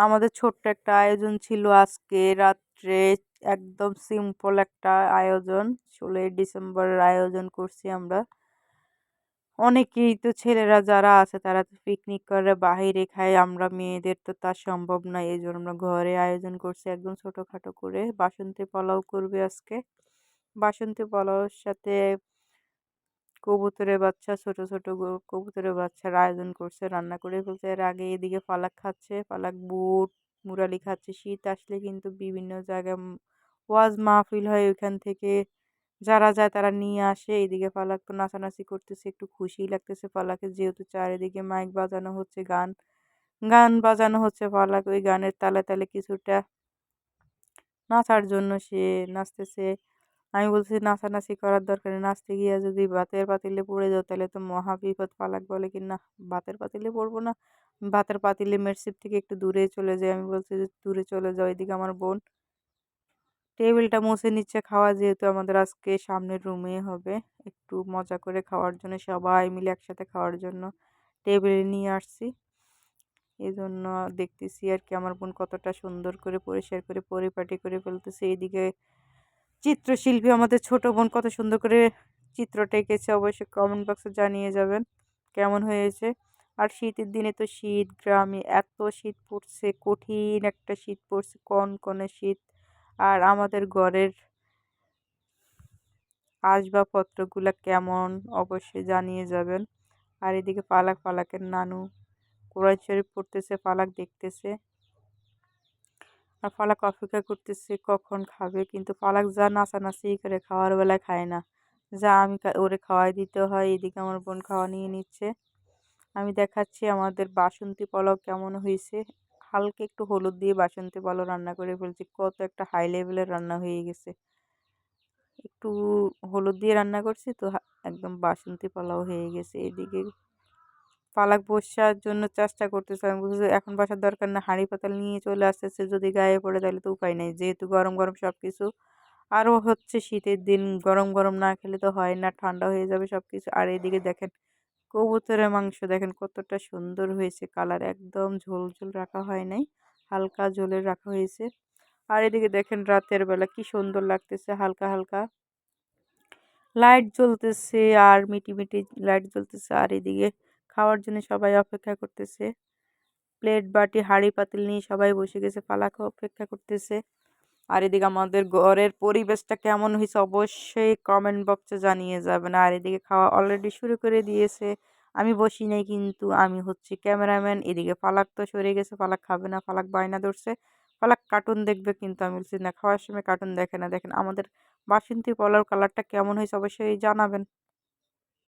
আমাদের ছোট্ট একটা আয়োজন ছিল আজকে। রাত্রে একদম সিম্পল একটা আয়োজন। ষোলোই ডিসেম্বরের আয়োজন করছি আমরা। অনেকেই তো ছেলেরা যারা আছে তারা তো পিকনিক করে, বাহিরে খায়, আমরা মেয়েদের তো তা সম্ভব না, এই জন্য আমরা ঘরে আয়োজন করছি একদম ছোটোখাটো করে। বাসন্তী পোলাও করবে আজকে। বাসন্তী পোলাওর সাথে কবুতরের বাচ্চা, ছোট ছোট কবুতরের বাচ্চার আয়োজন করছে, রান্না করে ফেলছে। এর আগে এদিকে পালাক খাচ্ছে পালাক বুট, মুরালি খাচ্ছে। শীত আসলে কিন্তু বিভিন্ন জায়গায় ওয়াজ মাহফিল হয় ওইখান থেকে। যারা যায় তারা নিয়ে আসে। এদিকে পালাক তো নাচানাচি করতেছে, একটু খুশি লাগতেছে পালাকে যেহেতু চারিদিকে মাইক বাজানো হচ্ছে, গান গান বাজানো হচ্ছে পালাক ওই গানের তালে তালে কিছুটা নাচার জন্য সে নাচতেছে। আমি বলছি নাচানাচি করার দরকার নাচতে গিয়ে যদি ভাতের পাতিলে পড়ে যাও, তাহলে তো মহা বিপদ পালাক বলে কি না? ভাতের পাতিলে পড়ব না। ভাতের পাতিলে মেরসিপ থেকে একটু দূরে চলে যাই। আমি বলছি যে, দূরে চলে যাও, এদিকে আমার বোন। টেবিলটা মুছে নিচ্ছে খাওয়া, যেহেতু আমাদের আজকে সামনের রুমে হবে। একটু মজা করে খাওয়ার জন্য, সবাই মিলে একসাথে খাওয়ার জন্য টেবিলে নিয়ে আসছি। এই জন্য দেখতেছি আর কি, আমার বোন কতটা সুন্দর করে পরিষ্কার করে পরিপাটি করে ফেলতেছে। এইদিকে চিত্রশিল্পী আমাদের ছোট বোন কত সুন্দর করে চিত্রটা এঁকেছে অবশ্যই কমেন্ট বক্সে জানিয়ে যাবেন কেমন হয়েছে। আর শীতের দিনে তো শীত, গ্রামে এত শীত পড়ছে, কঠিন একটা শীত পড়ছে কন কনে শীত। আর আমাদের ঘরের আসবাবপত্রগুলো কেমন, অবশ্যই জানিয়ে যাবেন। আর এদিকে পালাক, পালাকের নানু কোরআন শরীফ পড়তেছে, পালাক দেখতেছে। আর ফালাক অপেক্ষা করতেছে কখন খাবে, কিন্তু ফালাক যা নাচানাচি করে খাওয়ার বেলায় খায় না। যা আমি ওরে খাওয়াই দিতে হয়, এদিকে আমার বোন খাওয়া নিয়ে নিচ্ছে। আমি দেখাচ্ছি আমাদের বাসন্তী পোলাও কেমন হয়েছে। হালকা একটু হলুদ দিয়ে বাসন্তী পোলাও রান্না করে ফেলছি, কত একটা হাই লেভেলের রান্না হয়ে গেছে। একটু হলুদ দিয়ে রান্না করছি তো একদম বাসন্তী পোলাও হয়ে গেছে। এদিকে পালাক বসার জন্য চেষ্টা করতেছে। আমি বলছি এখন বসার দরকার না, হাঁড়ি পাতাল নিয়ে চলে আসতেছে, যদি গায়ে পড়ে তাহলে তো উপায় নেই। যেহেতু গরম গরম সব কিছু আরও হচ্ছে শীতের দিন, গরম গরম না খেলে তো হয় না, ঠান্ডা হয়ে যাবে সব কিছু আর এদিকে দেখেন, কবুতরের মাংস দেখেন কতটা সুন্দর হয়েছে, কালার একদম ঝোল ঝোল রাখা হয় নাই, হালকা ঝোলে রাখা হয়েছে। আর এদিকে দেখেন রাতের বেলা কি সুন্দর লাগতেছে, হালকা হালকা লাইট জ্বলতেছে আর মিটি মিটি লাইট জ্বলতেছে। আর এদিকে খাওয়ার জন্য সবাই অপেক্ষা করতেছে। প্লেট, বাটি, হাঁড়ি, পাতিল নিয়ে সবাই বসে গেছে পালাকে অপেক্ষা করতেছে। আর এদিকে আমাদের ঘরের পরিবেশটা কেমন হয়েছে অবশ্যই কমেন্ট বক্সে জানিয়ে যাবেন। আর এদিকে খাওয়া অলরেডি শুরু করে দিয়েছে। আমি বসি নাই কিন্তু আমি হচ্ছি ক্যামেরাম্যান এদিকে ফালাক তো সরে গেছে, ফালাক খাবে না, ফালাক বায়না ধরছে। ফালাক কার্টুন দেখবে কিন্তু আমি বলছি, না, খাওয়ার সময় কার্টুন দেখে না। দেখেন আমাদের বাসন্তী পলার কালারটা কেমন হয়েছে অবশ্যই জানাবেন।